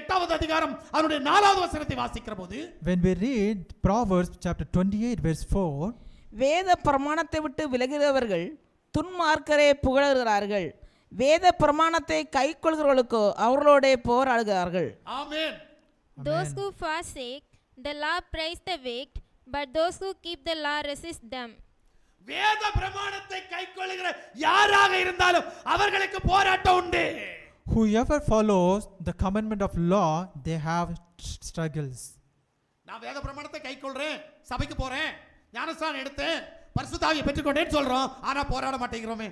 எட்டாவது அதிகாரம் அதனுடைய நாலாவது வசனத்தை வாசிக்கிற போது When we read Proverbs chapter 28, verse 4, வேத பிரமாணத்தை விட்டு விலகிறவர்கள் துன்மார்க்கரே புகழுகிறார்கள் வேத பிரமாணத்தை கைக்கொள்கிறவர்களுக்கோ அவர்களோடே போராடுகிறார்கள். ஆமென். Those who forsake the law praise the wicked, but those who keep the law resist them. வேத பிரமாணத்தை கைக்கொள்ளுகிற யாராக இருந்தாலும் அவர்களுக்கு போராட்டம் உண்டு. Whoever follows the commandment of law, they have st- struggles. நான் வேத பிரமாணத்தை கைக்கொள்றேன் சபைக்கு போறேன் ஞானஸ்தானம் எடுத்தேன் பரிசுத்தாவியை பெற்றுக்கொண்டேன்னு சொல்றோம் ஆனா போராட மாட்டேங்கிறோமே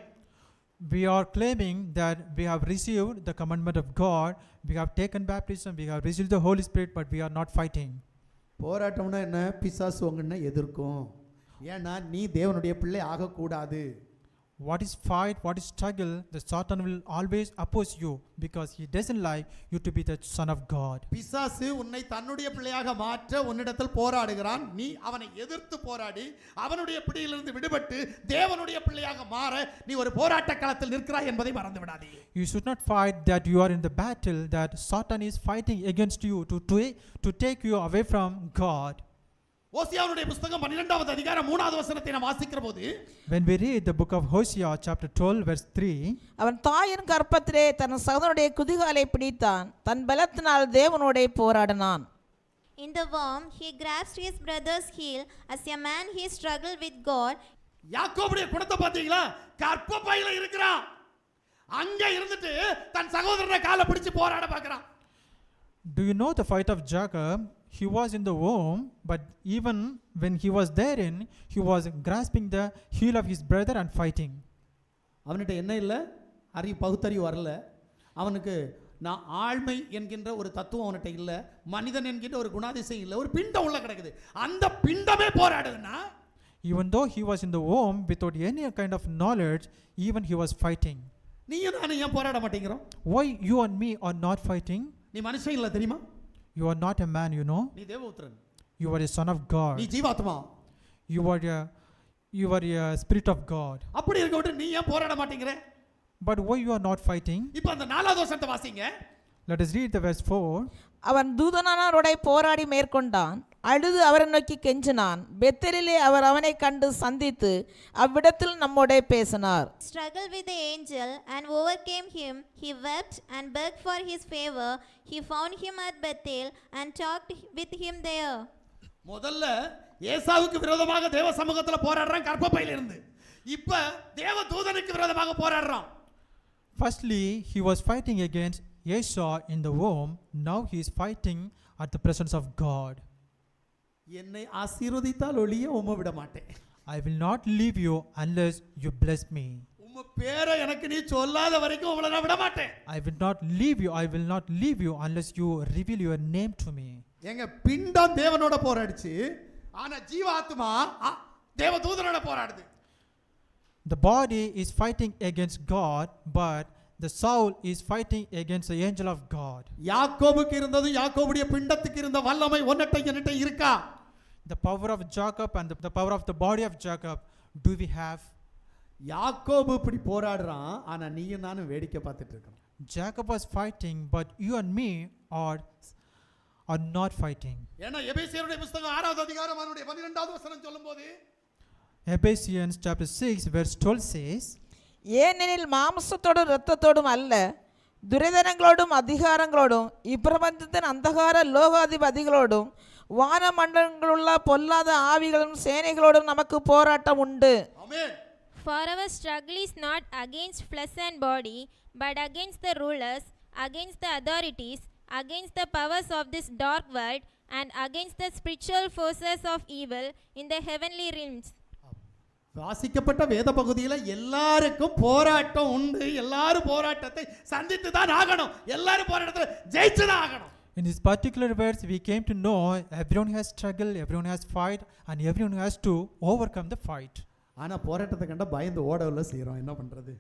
We are claiming that we have received the commandment of God, we have taken baptism, we have received the Holy Spirit, but we are not fighting. போராட்டம்னா என்ன பிசாசு உங்கன்னா எதிர்க்கும் ஏன்னா நீ தேவனுடைய பிள்ளை ஆகக்கூடாது What is fight, what is struggle, the Satan will always oppose you because he doesn't like you to be the son of God. பிசாசு உன்னை தன்னுடைய பிள்ளையாக மாற்ற உன்னிடத்தில் போராடுகிறான் நீ அவனை எதிர்த்து போராடி அவனுடைய பிடியிலிருந்து விடுபட்டு தேவனுடைய பிள்ளையாக மாற நீ ஒரு போராட்ட களத்தில் நிற்கிறாய் என்பதை மறந்து விடாதே You should not fight that you are in the battle, that Satan is fighting against you to, to, to take you away from God. ஓசியாவுடைய புஸ்தகம் பன்னிரெண்டாவது அதிகாரம் மூணாவது வசனத்தை நாம் வாசிக்கிற போது When we read the book of Hosea, chapter 12, verse 3, அவன் தாயின் கர்ப்பத்திலே தன் சகோதரனுடைய குதிகாலை பிடித்தான் தன் பலத்தினால் தேவனோடே போராடினான் In the womb, he grasped his brother's heel. As a man, he struggled with God. யாக்கோபுடைய குணத்தை பார்த்தீங்களா கற்ப பையில இருக்கிறான் அங்க இருந்துட்டு தன் சகோதரனை காலை பிடிச்சு போராட பார்க்கறான் Do you know the fight of Jacob? He was in the womb, but even when he was therein, he was grasping the heel of his brother and fighting. அவன்கிட்ட என்ன இல்லை அறிவு பகுத்தறிவு வரல அவனுக்கு நான் ஆழ்மை என்கின்ற ஒரு தத்துவம் அவன்கிட்ட இல்லை மனிதன் என்கின்ற ஒரு குணாதிசயம் இல்லை ஒரு பிண்டம் உள்ள கிடக்குது அந்த பிண்டமே போராடுதுன்னா Even though he was in the womb without any kind of knowledge, even he was fighting. நீயும் நானும் ஏன் போராட மாட்டேங்கிறோம் Why you and me are not fighting? நீ மனுஷன் இல்லை தெரியுமா You are not a man, you know. நீ தேவபுத்திரன் You are a son of நீ God. ஜீவாத்மா You are a, you are a spirit of God. அப்படி இருக்க விட்டு நீ ஏன் போராட மாட்டேங்கிற But why you are not fighting? இப்போ அந்த நாலாவது வருஷத்தை வாசிங்க Let us read the verse 4. அவன் தூதனானவரோடே போராடி மேற்கொண்டான் அழுது அவரை நோக்கி கெஞ்சினான் பெத்தலிலே அவர் அவனை கண்டு சந்தித்து அவ்விடத்தில் நம்மோடே பேசினார் Struggled with the angel and overcame him. He wept and begged for his favor. He found him at Bethel and talked with him there. முதல்ல ஏசாவுக்கு விரோதமாக தேவ சமூகத்துல போராடுறான் கற்பப்பையில இருந்து இப்ப தேவ தூதனுக்கு விரோதமாக போராடுறான் Firstly, he was fighting against Esau in the womb. Now he is fighting at the presence of God. என்னை ஆசீர்வதித்தால் ஒழிய உம்மை விட மாட்டேன் I will not leave you unless you bless me. உம்ம பேரை எனக்கு நீ சொல்லாத வரைக்கும் உங்களை நான் விட மாட்டேன் I will not leave you. I will not leave you unless you reveal your name to me. எங்க பிண்டம் தேவனோட போராடுச்சு ஆனா ஜீவாத்மா ஆ, தேவ தூதனோட போராடுது The body is fighting against God, but the soul is fighting against the angel of God. யாக்கோபுக்கு இருந்தது யாக்கோபுடைய பிண்டத்துக்கு இருந்த வல்லமை ஒன்னட்டை என்னட்ட இருக்கா The power of Jacob and the, the power of the body of Jacob, do we have? யாக்கோபு இப்படி போராடுறான் ஆனா நீயும் நானும் வேடிக்கை பார்த்துட்டு இருக்கோம் Jacob was fighting, but you and me are, are not fighting. ஏன்னா எபேசியருடைய புஸ்தகம் ஆறாவது அதிகாரம் அதனுடைய பன்னிரெண்டாவது வசனம் சொல்லும்போது Ephesians chapter 6, verse 12 says, ஏனெனில் மாம்சத்தோடும் இரத்தத்தோடும் அல்ல துரிதனங்களோடும் அதிகாரங்களோடும் இப்பிரபஞ்சத்தின் அந்தகார லோகாதிபதிகளோடும் வானமண்டலங்களுள்ள பொல்லாத ஆவிகளும் சேனைகளோடும் நமக்கு போராட்டம் உண்டு ஆமென் For our struggle is not against flesh and body, but against the rulers, against the authorities, against the powers of this dark world, and against the spiritual forces of evil in the heavenly realms. வாசிக்கப்பட்ட வேத பகுதியில எல்லாருக்கும் போராட்டம் உண்டு எல்லாரும் போராட்டத்தை சந்தித்து தான் ஆகணும் எல்லாரும் போராட்டத்தில் ஜெயிச்சு தான் ஆகணும் In this particular verse, we came to know everyone has struggle, everyone has fight, and everyone has to overcome the fight. ஆனா போராட்டத்தை கண்டா பயந்து ஓடவில்லை செய்றோம் என்ன பண்றது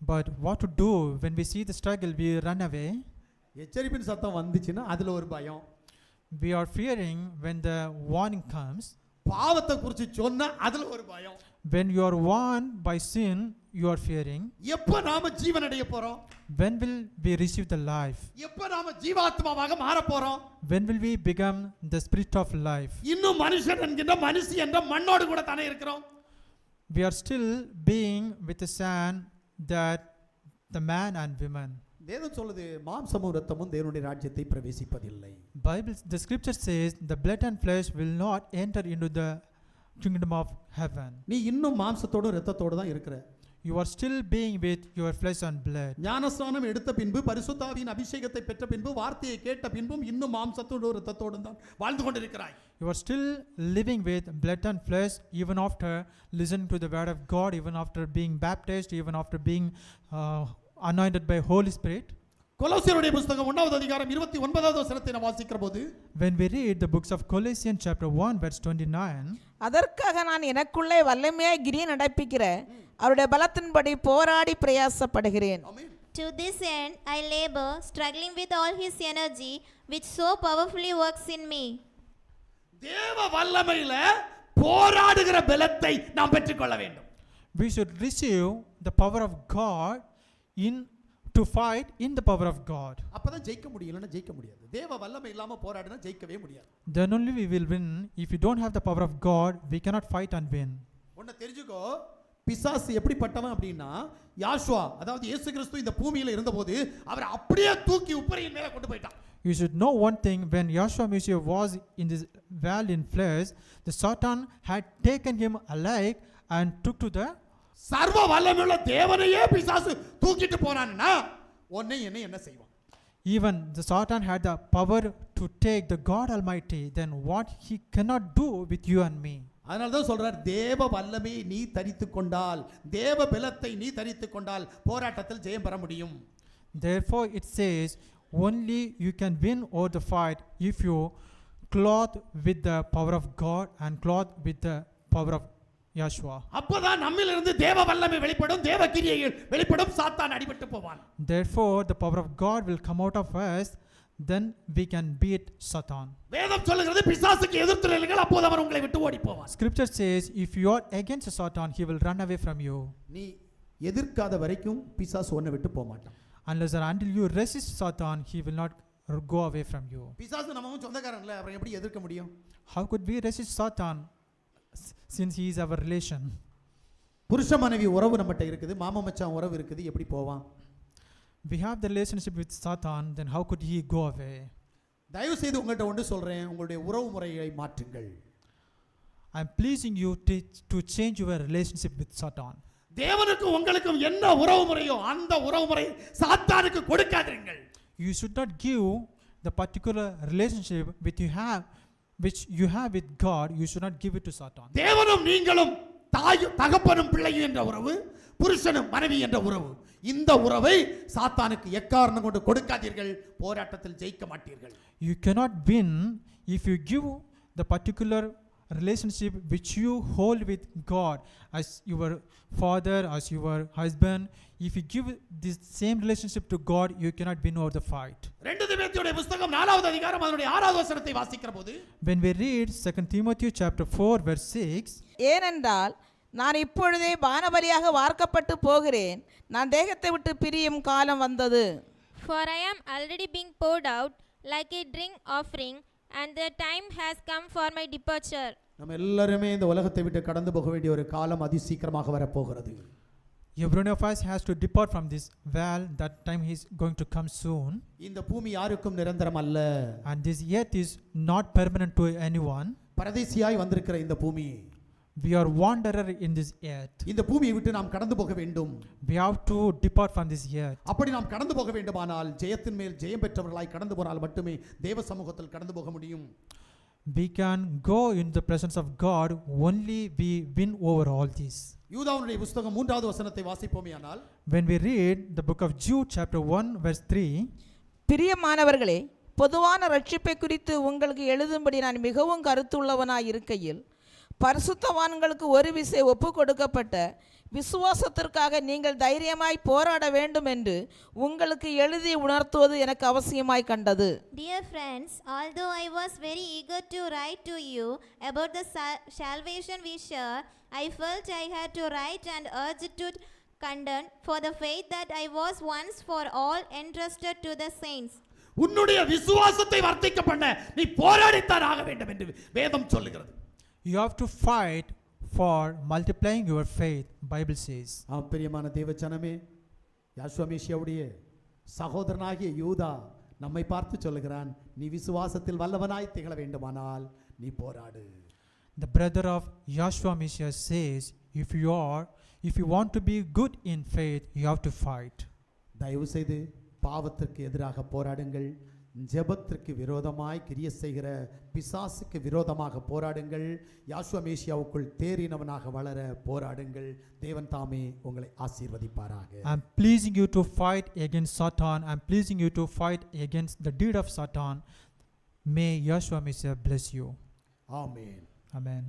But what to do when we see the struggle, we run away. எச்சரிப்பின் சத்தம் வந்துச்சுன்னா அதுல ஒரு பயம் We are fearing when the warning comes. பாவத்தை குறித்து சொன்னா அதுல ஒரு பயம் When you are warned by sin, you are fearing? எப்ப நாம ஜீவன் அடைய போறோம் When will we receive the life? எப்ப நாம ஜீவாத்மாவாக மாற போறோம் When will we become the spirit of life? இன்னும் மனுஷன் என்கின்ற மனுஷி என்ற மண்ணோடு கூட தானே இருக்கிறோம் We are still being with the sand that the man and women. வேதம் சொல்லுது மாம்சமும் ரத்தமும் தேவனுடைய ராஜ்யத்தை பிரவேசிப்பதில்லை Bible, the scripture says, the blood and flesh will not enter into the kingdom of heaven. நீ இன்னும் மாம்சத்தோடும் ரத்தத்தோடு தான் இருக்கிற You are still being with your flesh and blood. ஞானஸ்நானம் எடுத்த பின்பு பரிசுத்தாவின் அபிஷேகத்தை பெற்ற பின்பு வார்த்தையை கேட்ட பின்பும் இன்னும் மாம்சத்தோடும் ரத்தத்தோடும் தான் வாழ்ந்து கொண்டிருக்கிறாய் You are still living with blood and flesh even after listening to the word of God, even after being baptized, even after being uh, anointed by Holy Spirit. கொலோசியருடைய புஸ்தகம் ஒன்றாவது அதிகாரம் இருபத்தி ஒன்பதாவது வசனத்தை நான் வாசிக்கிற போது When we read the books of Colossians chapter 1 verse 29, அதற்காக நான் எனக்குள்ளே வல்லமையாய் கிரியை நடப்பிக்கிற அவருடைய பலத்தின்படி போராடி பிரயாசப்படுகிறேன் To this end, I labor, struggling with all his energy, which so powerfully works in me. தேவ வல்லமையில போராடுகிற பலத்தை நாம் பெற்றுக்கொள்ள வேண்டும் we should receive the power of God in to fight in the power of God. அப்பதான் ஜெயிக்க முடியும் இல்லைன்னா ஜெயிக்க முடியாது தேவ வல்லமை இல்லாம போராடினா ஜெயிக்கவே முடியாது Then only we will win. If you don't have the power of God, we cannot fight and win. ஒன்ன தெரிஞ்சுக்கோ பிசாசு எப்படிப்பட்டவன் அப்படின்னா யாஷுவா அதாவது இயேசு கிறிஸ்து இந்த பூமியில இருந்தபோது அவர் அப்படியே தூக்கி உப்பரையின் மேல கொண்டு போயிட்டான் You should know one thing when Yahshua Messiah was in this valley in flesh, the Satan had taken him alive and took to the சர்வ வல்லமையுள்ள தேவனையே பிசாசு தூக்கிட்டு போனான்னா உன்னை என்ன என்ன செய்வான் even the Satan had the power to take the God Almighty, then what he cannot do with you and me. அதனால தான் சொல்றார் தேவ வல்லமையை நீ தரித்து கொண்டால் தேவ பலத்தை நீ தரித்து கொண்டால் போராட்டத்தில் ஜெயம் பெற முடியும் Therefore, it says, only you can win over the fight if you clothe with the power of God and clothe with the power of Yahshua. அப்பதான் நம்மிலிருந்து தேவ வல்லமை வெளிப்படும் தேவ கிரியைகள் வெளிப்படும் சாத்தான் அடிபட்டு போவான் Therefore, the power of God will come out of us, then we can beat Satan. வேதம் சொல்லுகிறது பிசாசுக்கு எதிர்த்து நில்லுங்கள் அப்போது அவர் உங்களை விட்டு ஓடி போவான் Scripture says, if you are against Satan, he will run away from you. நீ எதிர்க்காத வரைக்கும் பிசாசு ஒன்றை விட்டு போக மாட்டான் Unless or until you resist Satan, he will not go away from you. பிசாசு நம்மவும் சொந்தக்காரன் இல்லை அப்புறம் எப்படி எதிர்க்க முடியும் How could we resist Satan since he is our relation? புருஷ மனைவி உறவு நம்மகிட்ட இருக்குது மாமா மச்சான் உறவு இருக்குது எப்படி போவான் We have the relationship with Satan, then how could he go away? தயவு செய்து உங்கள்கிட்ட ஒன்று சொல்றேன் உங்களுடைய உறவு முறையை மாற்றுங்கள் I'm pleasing you to, to change your relationship with Satan. தேவனுக்கும் உங்களுக்கும் என்ன உறவு முறையோ அந்த உறவு முறையை சாத்தானுக்கு கொடுக்காதீர்கள் You should not give the particular relationship which you have, which you have with God. You should not give it to Satan. தேவனும் நீங்களும் தாயும் தகப்பனும் பிள்ளையும் என்ற உறவு புருஷனும் மனைவி என்ற உறவு இந்த உறவை சாத்தானுக்கு எக்காரணம் கொண்டு கொடுக்காதீர்கள் போராட்டத்தில் ஜெயிக்க மாட்டீர்கள் You cannot win if you give the particular relationship which you hold with God as your father, as your husband. If you give this same relationship to God, you cannot win over the fight. When we read 2 Timothy chapter 4 verse 6, ஏனென்றால் நான் இப்பொழுதே பானபலியாக வார்க்கப்பட்டு போகிறேன் நான் தேகத்தை விட்டு பிரியும் காலம் வந்தது For I am already being poured out like a drink offering, and the time has come for my departure. நம்ம எல்லாருமே இந்த உலகத்தை விட்டு கடந்து போக வேண்டிய ஒரு காலம் அதி சீக்கிரமாக வரப்போகிறது every one of us has to depart from this well. That time is going to come soon. இந்த பூமி யாருக்கும் நிரந்தரம் அல்ல And this earth is not permanent to anyone. பரதேசியாய் வந்திருக்கிற இந்த பூமி We are wanderer in this earth. இந்த பூமியை விட்டு நாம் கடந்து போக வேண்டும் We have to depart from this earth. அப்படி நாம் கடந்து போக வேண்டுமானால் ஜெயத்தின் மேல் ஜெயம் பெற்றவர்களாய் கடந்து போனால் மட்டுமே தேவ சமூகத்தில் கடந்து போக முடியும் We can go in the presence of God only we win over all this. யூதாவுடைய புஸ்தகம் மூன்றாவது வசனத்தை வாசிப்போமே ஆனால் When we read the book of Jude, chapter 1, verse 3, பிரியமானவர்களே பொதுவான ரட்சிப்பை குறித்து உங்களுக்கு எழுதும்படி நான் மிகவும் கருத்துள்ளவனாய் இருக்கையில் பரிசுத்தவான்களுக்கு ஒரு விசை ஒப்பு கொடுக்கப்பட்ட விசுவாசத்திற்காக நீங்கள் தைரியமாய் போராட வேண்டும் என்று உங்களுக்கு எழுதி உணர்த்துவது எனக்கு அவசியமாய் கண்டது Dear friends, although I was very eager to write to you about the sa- salvation we share, I felt I had to write and urge to, condemned for the faith that I was once for all entrusted to the saints. உன்னுடைய விசுவாசத்தை வர்த்திக்க பண்ண நீ போராடித்தான் ஆக வேண்டும் என்று வேதம் சொல்லுகிறது You have to fight for multiplying your faith, Bible says. ஆம் பிரியமான தேவச்சனமே யாஸ்வமேஷியாவுடைய சகோதரனாகிய யூதா நம்மை பார்த்து சொல்லுகிறான் நீ விசுவாசத்தில் வல்லவனாய் திகழ வேண்டுமானால் நீ போராடு The brother of Yahshua Messiah says, if you are, if you want to be good in faith, you have to fight. தயவு செய்து பாவத்திற்கு எதிராக போராடுங்கள் ஜெபத்திற்கு விரோதமாய் கிரிய செய்கிற பிசாசுக்கு விரோதமாக போராடுங்கள் யாஸ்வமேஷியாவுக்குள் தேறினவனாக வளர போராடுங்கள் தேவன் தாமே உங்களை ஆசீர்வதிப்பாராக I'm pleasing you to fight against Satan. I'm pleasing you to fight against the deed of Satan. May Yahshua Messiah bless you. Amen Amen.